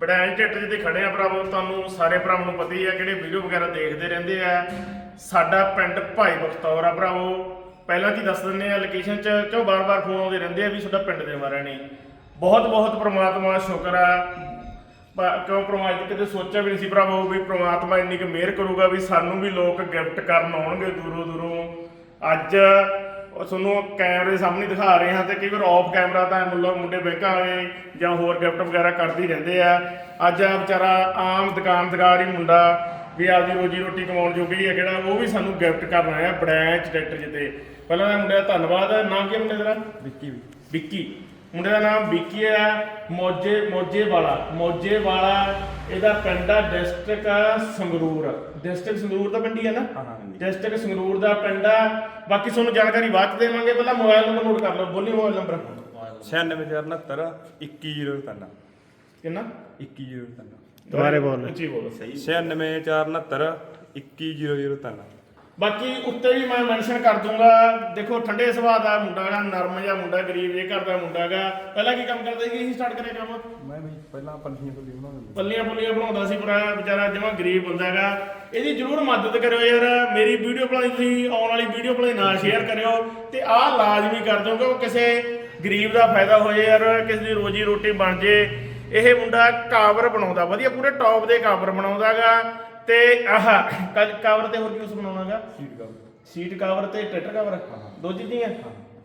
ਬੜੈਂਜ tractor ਜਿੱਤੇ ਖੜੇ ਆ ਭਰਾਵੋ, ਤੁਹਾਨੂੰ ਸਾਰੇ ਭਰਾਵਾਂ ਨੂੰ ਪਤਾ ਹੀ ਆ ਕਿਹੜੇ ਵੀਡੀਓ ਵਗੈਰਾ ਦੇਖਦੇ ਰਹਿੰਦੇ ਆ। ਸਾਡਾ ਪਿੰਡ ਭਾਈ ਬਖਤੌਰ ਆ ਭਰਾਵੋ। ਪਹਿਲਾਂ ਕੀ ਦੱਸ ਦਿੰਦੇ ਆ ਲੋਕੇਸ਼ਨ ਚ ਕਿਉਂ ਬਾਰ-ਬਾਰ ਫੋਨ ਆਉਂਦੇ ਰਹਿੰਦੇ ਆ ਵੀ ਤੁਹਾਡਾ ਪਿੰਡ ਦੇ ਬਾਰੇ ਨਹੀਂ। ਬਹੁਤ ਬਹੁਤ ਪ੍ਰਮਾਤਮਾ ਸ਼ੁਕਰ ਆ। ਪ- ਕਿਉਂ ਪ੍ਰਮਾਤਮਾ ਕਦੇ ਸੋਚਿਆ ਵੀ ਨਹੀਂ ਸੀ ਭਰਾਵੋ ਵੀ ਪ੍ਰਮਾਤਮਾ ਇੰਨੀ ਕੁ ਮਿਹਰ ਕਰੂਗਾ ਵੀ ਸਾਨੂੰ ਵੀ ਲੋਕ ਗਿਫਟ ਕਰਨ ਆਉਣਗੇ ਦੂਰੋਂ ਦੂਰੋਂ ਅੱਜ ਉਹ ਤੁਹਾਨੂੰ ਕੈਮਰੇ ਸਾਹਮਣੇ ਦਿਖਾ ਰਹੇ ਹਾਂ ਤੇ ਕਈ ਵਾਰ ਆਫ ਕੈਮਰਾ ਤਾਂ ਮੁੱਲਾ ਮੁੰਡੇ ਬੈਂਕਾਂ ਵਾਲੇ ਜਾਂ ਹੋਰ ਗਿਫਟ ਵਗੈਰਾ ਕਰਦੇ ਹੀ ਰਹਿੰਦੇ ਆ। ਅੱਜ ਆ ਵਿਚਾਰਾ ਆਮ ਦੁਕਾਨਦਾਰ ਹੀ ਮੁੰਡਾ ਵੀ ਆਪਦੀ ਰੋਜੀ ਰੋਟੀ ਕਮਾਉਣ ਜੋਗੀ ਹੈ ਜਿਹੜਾ ਉਹ ਵੀ ਸਾਨੂੰ ਗਿਫਟ ਕਰਨ ਆਇਆ ਬ੍ਰਾਂਚ ਟਰੈਕਟਰ ਜਿੱਤੇ। ਪਹਿਲਾਂ ਤਾਂ ਮੁੰਡੇ ਦਾ ਧੰਨਵਾਦ ਨਾਮ ਕੀ ਹੈ ਮੁੰਡੇ ਦਾ? ਵਿੱਕੀ ਵਿੱਕੀ। ਮੁੰਡੇ ਦਾ ਨਾਮ ਵਿੱਕੀ ਹੈ ਮੋਜੇ ਮੋਜੇ ਵਾਲਾ ਮੋਜੇ ਵਾਲਾ ਇਹਦਾ ਪਿੰਡ ਆ ਡਿਸਟ੍ਰਿਕਟ ਸੰਗਰੂਰ। ਡਿਸਟ੍ਰਿਕਟ ਸੰਗਰੂਰ ਦਾ ਪਿੰਡ ਹੀ ਹੈ ਨਾ? ਹਾਂ। ਡਿਸਟ੍ਰਿਕਟ ਸੰਗਰੂਰ ਦਾ ਪਿੰਡ ਆ। ਬਾਕੀ ਤੁਹਾਨੂੰ ਜਾਣਕਾਰੀ ਬਾਅਦ 'ਚ ਦੇਵਾਂਗੇ ਪਹਿਲਾਂ ਮੋਬਾਈਲ ਨੰਬਰ ਨੋਟ ਕਰ ਲਓ ਬੋਲੀ ਮੋਬਾਈਲ ਨੰਬਰ। 96469 21003 ਕਿੰਨਾ? 21003 ਦੁਬਾਰੇ ਬੋਲ। ਉੱਚੀ ਬੋਲੋ। 96469 21003 ਬਾਕੀ ਉੱਤੇ ਵੀ ਮੈਂ ਮੈਂਸ਼ਨ ਕਰ ਦੂੰਗਾ ਦੇਖੋ ਠੰਡੇ ਸੁਭਾਅ ਦਾ ਮੁੰਡਾ ਗਾ ਨਰਮ ਜਿਹਾ ਮੁੰਡਾ ਗਰੀਬ ਜੇ ਘਰ ਦਾ ਮੁੰਡਾ ਗਾ ਪਹਿਲਾਂ ਕੀ ਕੰਮ ਕਰਦਾ ਸੀ ਕੀ ਸਟਾਰਟ ਕਰਿਆ ਕੰਮ? ਮੈਂ ਵੀ ਪਹਿਲਾਂ ਪੰਥੀਆਂ ਤੋਂ ਬਣਾਉਂਦਾ ਪੱਲੀਆਂ ਪੁੱਲੀਆਂ ਬਣਾਉਂਦਾ ਸੀ ਪਰ ਵਿਚਾਰਾ ਜਮਾ ਗਰੀਬ ਬੰਦਾ ਹੈਗਾ। ਇਹਦੀ ਜਰੂਰ ਮਦਦ ਕਰਿਓ ਯਾਰ ਮੇਰੀ ਵੀਡੀਓ ਬਣਾਈ ਤੁਸੀਂ ਆਉਣ ਵਾਲੀ ਵੀਡੀਓ ਬਣਾਈ ਨਾ ਸ਼ੇਅਰ ਕਰਿਓ। ਤੇ ਆਹ ਲਾਜ਼ਮੀ ਕਰ ਦਿਓ ਕਿ ਕਿਸੇ ਗਰੀਬ ਦਾ ਫਾਇਦਾ ਹੋ ਜਾਏ ਯਾਰ ਕਿਸੇ ਦੀ ਰੋਜੀ ਰੋਟੀ ਬਣ ਜੇ। ਇਹ ਮੁੰਡਾ ਕਾਵਰ ਬਣਾਉਂਦਾ ਵਧੀਆ ਪੂਰੇ ਟੌਪ ਦੇ ਕਾਵਰ ਬਣਾਉਂਦਾਗਾ ਤੇ ਆਹ ਕਾਵਰ ਤੇ ਹੋਰ ਕੀ ਕੁਛ ਬਣਾਉਣਾਗਾ ਸੀਟ ਕਾ ਸੀਟ ਕਵਰ ਤੇ ਟਰੈਕਟਰ ਕਵਰ ਦੋ ਚੀਜ਼ਾਂ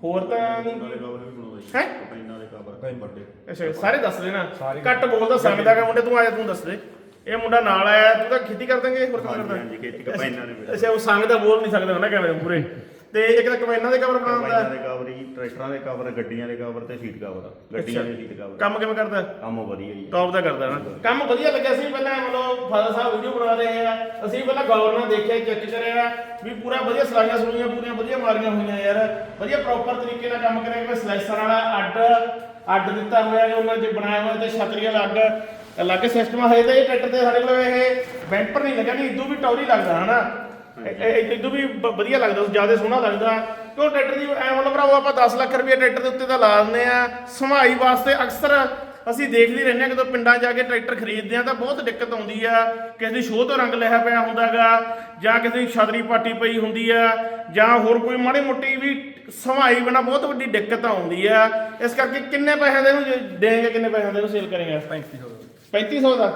ਹੋਰ ਤਾਂ ਨਹੀਂ। ਨਾਲੇ ਕਵਰ ਵੀ ਬਣਾਉਂਦਾ ਜੀ। ਹੈ? ਪੈਨਾਂ ਦੇ ਕਵਰ ਭਾਈ ਵੱਡੇ ਅੱਛਾ ਸਾਰੇ ਦੱਸ ਦੇ ਨਾ ਸਾਰੇ। ਘੱਟ ਬੋਲਦਾ ਸੰਗਦਾ ਕਿ ਮੁੰਡੇ ਤੂੰ ਆ ਜਾ ਤੂੰ ਦੱਸ ਦੇ। ਇਹ ਮੁੰਡਾ ਨਾਲ ਆਇਆ ਤੂੰ ਤਾਂ ਖੇਤੀ ਕਰ ਦਾਂਗੇ ਹੋਰ ਕੀ ਹਾਂਜੀ ਕਰਦਾ। ਹਾਂਜੀ ਖੇਤੀ ਕਾ ਪੈਨਾਂ ਦੇ ਵਿੱਚ ਅੱਛਾ ਉਹ ਸੰਗ ਦਾ ਬੋਲ ਨਹੀਂ ਸਕਦਾ ਹੁੰਦਾ ਕੈਮਰੇ ਮੂਰੇ ਤੇ ਇੱਕ ਤਾਂ ਕਮੈਨਾਂ ਦੇ ਕਵਰ ਬਣਾਉਂਦਾ ਦੇ। ਕਵਰ ਜੀ ਟਰੈਕਟਰਾਂ ਦੇ ਕਵਰ ਗੱਡੀਆਂ ਦੇ ਕਵਰ ਤੇ ਸੀਟ ਕਵਰ ਗੱਡੀਆਂ ਦੇ ਸੀਟ ਕਵਰ ਕੰਮ ਕਿਵੇਂ ਕਰਦਾ? ਕੰਮ ਵਧੀਆ ਜੀ। ਟੌਪ ਦਾ ਕਰਦਾ ਨਾ ਕੰਮ ਵਧੀਆ ਲੱਗਿਆ ਸੀ ਪਹਿਲਾਂ ਮਤਲਬ ਫਾਦਰ ਸਾਹਿਬ ਵੀਡੀਓ ਬਣਾ ਰਹੇ ਆ। ਅਸੀਂ ਪਹਿਲਾਂ ਗੌਰ ਨਾਲ ਦੇਖਿਆ ਚੈੱਕ ਕਰਿਆ ਵੀ ਪੂਰਾ ਵਧੀਆ ਸਲਾਈਆਂ ਸੁਣੀਆਂ ਪੂਰੀਆਂ ਵਧੀਆ ਮਾਰੀਆਂ ਹੋਈਆਂ ਯਾਰ। ਵਧੀਆ ਪ੍ਰੋਪਰ ਤਰੀਕੇ ਨਾਲ ਕੰਮ ਕਰਿਆ ਕੋਈ ਸਲਾਈਸਰ ਵਾਲਾ ਅੱਡ ਅੱਡ ਦਿੱਤਾ ਹੋਇਆ ਹੈ ਉਹਨਾਂ 'ਚ ਬਣਾਇਆ ਹੋਇਆ ਤੇ ਛਤਰੀ ਅਲੱਗ ਅਲੱਗ ਸਿਸਟਮ ਹੈ ਤੇ ਇਹ ਟਰੈਕਟਰ ਤੇ ਸਾਡੇ ਕੋਲ ਇਹ ਬੈਂਪਰ ਨਹੀਂ ਲੱਗਾ ਨਹੀਂ ਇਦੋਂ ਵੀ ਟੌਰੀ ਲੱਗਦਾ ਹਨਾ? ਇਹ ਇਦੋਂ ਵੀ ਬ- ਵਧੀਆ ਲੱਗਦਾ ਜ਼ਿਆਦਾ ਸੋਹਣਾ ਲੱਗਦਾ। ਕਿਉਂ ਟਰੈਕਟਰ ਦੀ ਐ ਮਤਲਬ ਭਰਾਵੋ ਆਪਾਂ 10 ਲੱਖ ਰੁਪਏ ਟਰੈਕਟਰ ਦੇ ਉੱਤੇ ਤਾਂ ਲਾ ਦਿੰਦੇ ਆ। ਸਮਾਈ ਵਾਸਤੇ ਅਕਸਰ ਅਸੀਂ ਦੇਖਦੇ ਹੀ ਰਹਿੰਦੇ ਆ ਜਦੋਂ ਪਿੰਡਾਂ ਜਾ ਕੇ ਟਰੈਕਟਰ ਖਰੀਦਦੇ ਆ ਤਾਂ ਬਹੁਤ ਦਿੱਕਤ ਆਉਂਦੀ ਆ। ਕਿਸੇ ਦੀ ਸ਼ੋਅ ਤੋਂ ਰੰਗ ਲਿਆ ਪਿਆ ਹੁੰਦਾਗਾ ਜਾਂ ਕਿਸੇ ਦੀ ਛਤਰੀ ਪਾਟੀ ਪਈ ਹੁੰਦੀ ਆ ਜਾਂ ਹੋਰ ਕੋਈ ਮਾੜੀ ਮੋਟੀ ਵੀ ਸਮਾਈ ਬਣਾ ਬਹੁਤ ਵੱਡੀ ਦਿੱਕਤ ਆਉਂਦੀ ਆ। ਇਸ ਕਰਕੇ ਕਿੰਨੇ ਪੈਸੇ ਦੇ ਨੂੰ ਦੇਂਗੇ ਕਿੰਨੇ ਪੈਸੇ ਦੇ ਨੂੰ ਸੇਲ ਕਰੇਗਾ? 3500 3500 ਦਾ।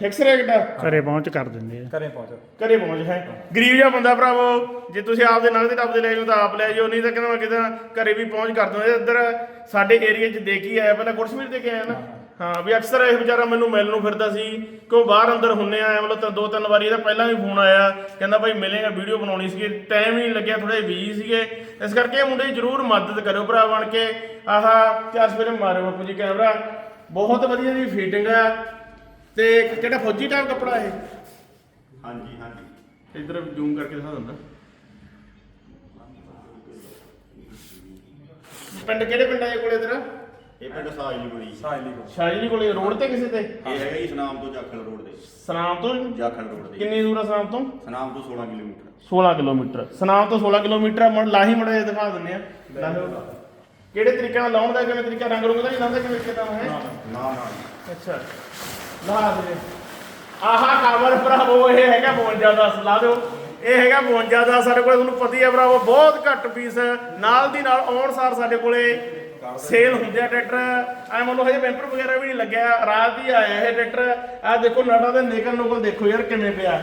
ਫਿਕਸ ਰੇਟ ਆ। ਘਰੇ ਪਹੁੰਚ ਕਰ ਦਿੰਦੇ ਆ। ਘਰੇ ਪਹੁੰਚ। ਘਰੇ ਪਹੁੰਚ ਹੈ। ਗਰੀਬ ਜਿਹਾ ਬੰਦਾ ਭਰਾਵੋ ਜੇ ਤੁਸੀਂ ਆਪਦੇ ਨਗਦ ਟੱਪਦੇ ਲੈ ਜਾਓ ਤਾਂ ਆਪ ਲੈ ਜਾਓ ਨਹੀਂ ਤਾਂ ਕਹਿੰਦਾ ਮੈਂ ਕਿਤੇ ਘਰੇ ਵੀ ਪਹੁੰਚ ਕਰ ਦਿੰਦਾ ਇੱਧਰ ਸਾਡੇ ਏਰੀਆ 'ਚ ਦੇਖ ਹੀ ਆਇਆ ਪਹਿਲਾਂ ਗੁਰਸ਼ਮੀਰ ਦੇ ਕੇ ਆਇਆ ਨਾ। ਹਾਂ ਵੀ ਅਕਸਰ ਇਹ ਵਿਚਾਰਾ ਮੈਨੂੰ ਮਿਲਣ ਨੂੰ ਫਿਰਦਾ ਸੀ ਕਿਉਂ ਬਾਹਰ ਅੰਦਰ ਹੁੰਨੇ ਆ ਮਤਲਬ ਤਾਂ ਦੋ ਤਿੰਨ ਵਾਰੀ ਇਹਦਾ ਪਹਿਲਾਂ ਵੀ ਫੋਨ ਆਇਆ ਕਹਿੰਦਾ ਭਾਈ ਮਿਲੇਗਾ ਵੀਡੀਓ ਬਣਾਉਣੀ ਸੀਗੀ ਟਾਈਮ ਹੀ ਨਹੀਂ ਲੱਗਿਆ ਥੋੜੇ ਬਿਜ਼ੀ ਸੀਗੇ। ਇਸ ਕਰਕੇ ਇਹ ਮੁੰਡੇ ਦੀ ਜ਼ਰੂਰ ਮਦਦ ਕਰਿਓ ਭਰਾ ਬਣ ਕੇ। ਆਹਾ ਚਾਰ ਸਵੇਰੇ ਮਾਰਿਓ ਬਾਪੂ ਜੀ ਕੈਮਰਾ। ਬਹੁਤ ਵਧੀਆ ਜੀ ਫੀਟਿੰਗ ਆ। ਤੇ ਕਿਹੜਾ ਫੌਜੀ ਟਾਈਪ ਕੱਪੜਾ ਇਹ? ਹਾਂਜੀ ਹਾਂਜੀ। ਇਧਰ ਜ਼ੂਮ ਕਰਕੇ ਦਿਖਾ ਦਿੰਦਾ। ਪਿੰਡ ਕਿਹੜੇ ਪਿੰਡ ਆ ਇਹ ਕੋਲੇ ਤੇਰਾ ਇਹ ਪਿੰਡ ਸਾਜਲੀ ਬੜੀ ਸਾਇਲੀ ਕੋ ਸ਼ਾਹਜੀ ਕੋਲੇ ਰੋਡ ਤੇ ਕਿਸੇ ਤੇ? ਇਹ ਹੈਗਾ ਜੀ ਸਨਾਮ ਤੋਂ ਜਾਖਲ ਰੋਡ ਤੇ। ਸਨਾਮ ਤੋਂ? ਜਾਖਲ ਰੋਡ ਤੇ। ਕਿੰਨੀ ਦੂਰ ਆ ਸਨਾਮ ਤੋਂ? ਸਨਾਮ ਤੋਂ 16 ਕਿਲੋਮੀਟਰ। 16 ਕਿਲੋਮੀਟਰ। ਸਨਾਮ ਤੋਂ 16 ਕਿਲੋਮੀਟਰ ਆ, ਮੁੜ ਲਾਹੀ ਮੜੇ ਦਿਖਾ ਦਿੰਦੇ ਆ। ਲਾਹੀ ਕਿਹੜੇ ਤਰੀਕੇ ਨਾਲ ਲਾਉਣ ਦਾ ਕਿਵੇਂ ਤਰੀਕਾ ਰੰਗ ਰੁੰਗ ਦਾ ਨਹੀਂ ਲਾਉਂਦਾ ਕਿਵੇਂ ਕਿਦਾਂ ਹੈ? ਨਾ ਨਾ। ਅੱਛਾ। ਲਾ ਦੇ। ਆਹਾ ਕਵਰ ਭਰਾਵੋ ਇਹ ਹੈਗਾ 52 ਦਾ ਲਾ ਦਿਓ। ਇਹ ਹੈਗਾ 52 ਦਾ ਸਾਡੇ ਕੋਲੇ ਤੁਹਾਨੂੰ ਪਤਾ ਹੀ ਹੈ ਭਰਾਵੋ ਬਹੁਤ ਘੱਟ ਪੀਸ ਨਾਲ ਦੀ ਨਾਲ ਆਉਣ ਸਾਰ ਸਾਡੇ ਕੋਲੇ ਸੇਲ ਹੁੰਦੇ ਆ ਟਰੈਕਟਰ। ਐ ਮੰਨ ਲਓ ਹਜੇ ਬੈਂਪਰ ਵਗੈਰਾ ਵੀ ਨਹੀਂ ਲੱਗਿਆ। ਰਾਤ ਹੀ ਆਇਆ ਇਹ ਟਰੈਕਟਰ। ਆ ਦੇਖੋ ਨਟਾਂ ਦੇ ਨਿਕਲ ਨੁਕਲ ਦੇਖੋ ਯਾਰ ਕਿਵੇਂ ਪਿਆ।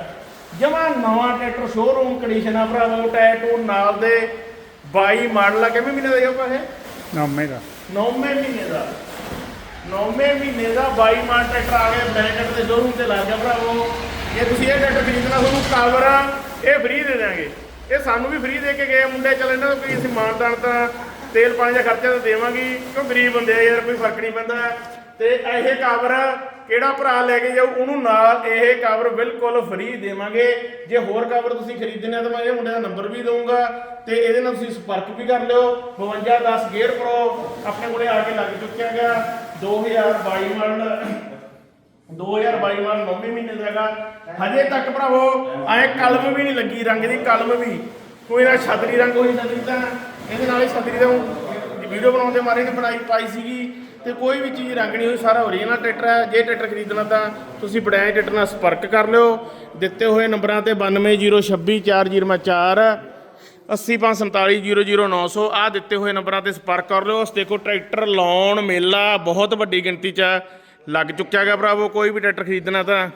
ਜਮਾ ਨਵਾਂ ਟਰੈਕਟਰ ਸ਼ੋਰੂਮ ਕੰਡੀਸ਼ਨ ਆ ਭਰਾਵੋ ਟੈਟੂ ਨਾਲ ਦੇ। 22 ਮਾਡਲ ਆ ਕਿਵੇਂ ਮਹੀਨੇ ਦਾ ਇਹ? ਪੈਸੇ ਨਾਮੇ ਦਾ। ਨੌਵੇਂ ਮਹੀਨੇ ਦਾ। ਨੌਵੇਂ ਮਹੀਨੇ ਦਾ 22 ਮਾਰ ਟਰੈਕਟਰ ਆ ਗਿਆ ਬ੍ਰੈਂਡਡ ਦੇ ਸ਼ੋਰੂਮ ਤੇ ਲੱਗ ਗਿਆ ਭਰਾਵੋ। ਜੇ ਤੁਸੀਂ ਇਹ ਟਰੈਕਟਰ ਖਰੀਦਣਾ ਤੁਹਾਨੂੰ ਕਵਰ ਇਹ ਫ੍ਰੀ ਦੇ ਦਾਂਗੇ ਇਹ ਸਾਨੂੰ ਵੀ ਫ੍ਰੀ ਦੇ ਕੇ ਗਏ ਮੁੰਡੇ ਚੱਲ ਇਹਨਾਂ ਦਾ ਕੋਈ ਅਸੀਂ ਮਾਨਦਾਨ ਤਾਂ ਤੇਲ ਪਾਣੀ ਦਾ ਖਰਚਾ ਤਾਂ ਦੇਵਾਂਗੇ ਹੀ, ਕਿਉਂ ਗਰੀਬ ਬੰਦੇ ਆ ਯਾਰ ਕੋਈ ਫ਼ਰਕ ਨਹੀਂ ਪੈਂਦਾ। ਤੇ ਇਹ ਕਵਰ ਕਿਹੜਾ ਭਰਾ ਲੈ ਕੇ ਜਾਊ, ਉਹਨੂੰ ਨਾਲ ਇਹ ਕਵਰ ਬਿਲਕੁਲ ਫ੍ਰੀ ਦੇਵਾਂਗੇ। ਜੇ ਹੋਰ ਕਵਰ ਤੁਸੀਂ ਖਰੀਦਣੇ ਆ ਤਾਂ ਮੈਂ ਇਹ ਮੁੰਡੇ ਦਾ ਨੰਬਰ ਵੀ ਦਊਂਗਾ ਤੇ ਇਹਦੇ ਨਾਲ ਤੁਸੀਂ ਸੰਪਰਕ ਵੀ ਕਰ ਲਿਓ। 5210 ਗੇਅਰ ਪ੍ਰੋ ਆਪਣੇ ਕੋਲੇ ਆ ਕੇ ਲੱਗ ਚੁੱਕਿਆ ਹੈਗਾ। 2022 ਮਾਡਲ 2022 ਮਾਡਲ 9 ਮਹੀਨੇ ਦਾ ਹੈਗਾ। ਹਜੇ ਤੱਕ ਭਰਾਵੋ, ਐ ਕਲਮ ਵੀ ਨਹੀਂ ਲੱਗੀ, ਰੰਗ ਦੀ ਕਲਮ ਵੀ। ਕੋਈ ਨਾ ਛਤਰੀ ਰੰਗ ਹੋਈ ਛਤਰੀ ਤਾਂ ਇਹਦੇ ਨਾਲ ਹੀ ਛਤਰੀ ਦਾ ਵੀਡੀਓ ਬਣਾਉਂਦੇ ਮਾਰੇ ਨੇ ਬਣਾਈ ਪਾਈ ਸੀਗੀ। ਤੇ ਕੋਈ ਵੀ ਚੀਜ਼ ਰੰਗ ਨਹੀਂ ਹੋਈ, ਸਾਰਾ ਓਰੀਜਨਲ ਟਰੈਕਟਰ ਹੈ। ਜੇ ਟਰੈਕਟਰ ਖਰੀਦਣਾ ਤਾਂ ਤੁਸੀਂ ਬੜਾਏ ਟਰੈਕਟਰ ਨਾਲ ਸੰਪਰਕ ਕਰ ਲਿਓ। ਦਿੱਤੇ ਹੋਏ ਨੰਬਰਾਂ ਤੇ 92062404 80547000900 ਆ ਦਿੱਤੇ ਹੋਏ ਨੰਬਰਾਂ ਤੇ ਸੰਪਰਕ ਕਰ ਲਿਓ। ਦੇਖੋ ਟਰੈਕਟਰ ਲਾਉਣ ਮੇਲਾ ਬਹੁਤ ਵੱਡੀ ਗਿਣਤੀ 'ਚ ਲੱਗ ਚੁੱਕਿਆ ਗਿਆ ਭਰਾਵੋ, ਕੋਈ ਵੀ ਟਰੈਕਟਰ ਖਰੀਦਣਾ ਤਾਂ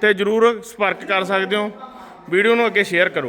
ਤੇ ਜਰੂਰ ਸੰਪਰਕ ਕਰ ਸਕਦੇ ਹੋ। ਵੀਡੀਓ ਨੂੰ ਅੱਗੇ ਸ਼ੇਅਰ ਕਰੋ।